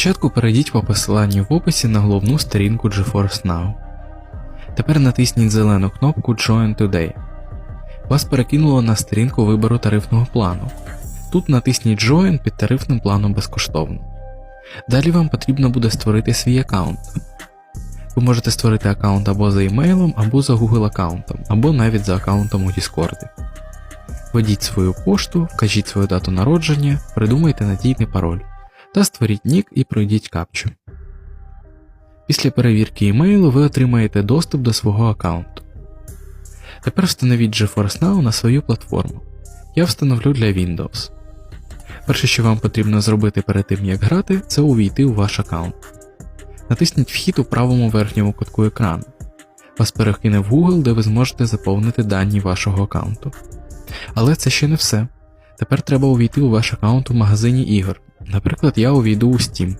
Спочатку перейдіть по посиланню в описі на головну сторінку GeForce Now. Тепер натисніть зелену кнопку Join Today. Вас перекинуло на сторінку вибору тарифного плану. Тут натисніть Join під тарифним планом безкоштовно. Далі вам потрібно буде створити свій аккаунт. Ви можете створити аккаунт або за емейлом, або за Google аккаунтом, або навіть за аккаунтом у Discord. Введіть свою пошту, вкажіть свою дату народження, придумайте надійний пароль та створіть нік і пройдіть капчу. Після перевірки емейлу ви отримаєте доступ до свого аккаунту. Тепер встановіть GeForce Now на свою платформу. Я встановлю для Windows. Перше, що вам потрібно зробити перед тим, як грати, це увійти у ваш аккаунт. Натисніть вхід у правому верхньому кутку екрану. Вас перекине в Google, де ви зможете заповнити дані вашого аккаунту. Але це ще не все. Тепер треба увійти у ваш аккаунт у магазині ігор. Наприклад, я увійду у Steam.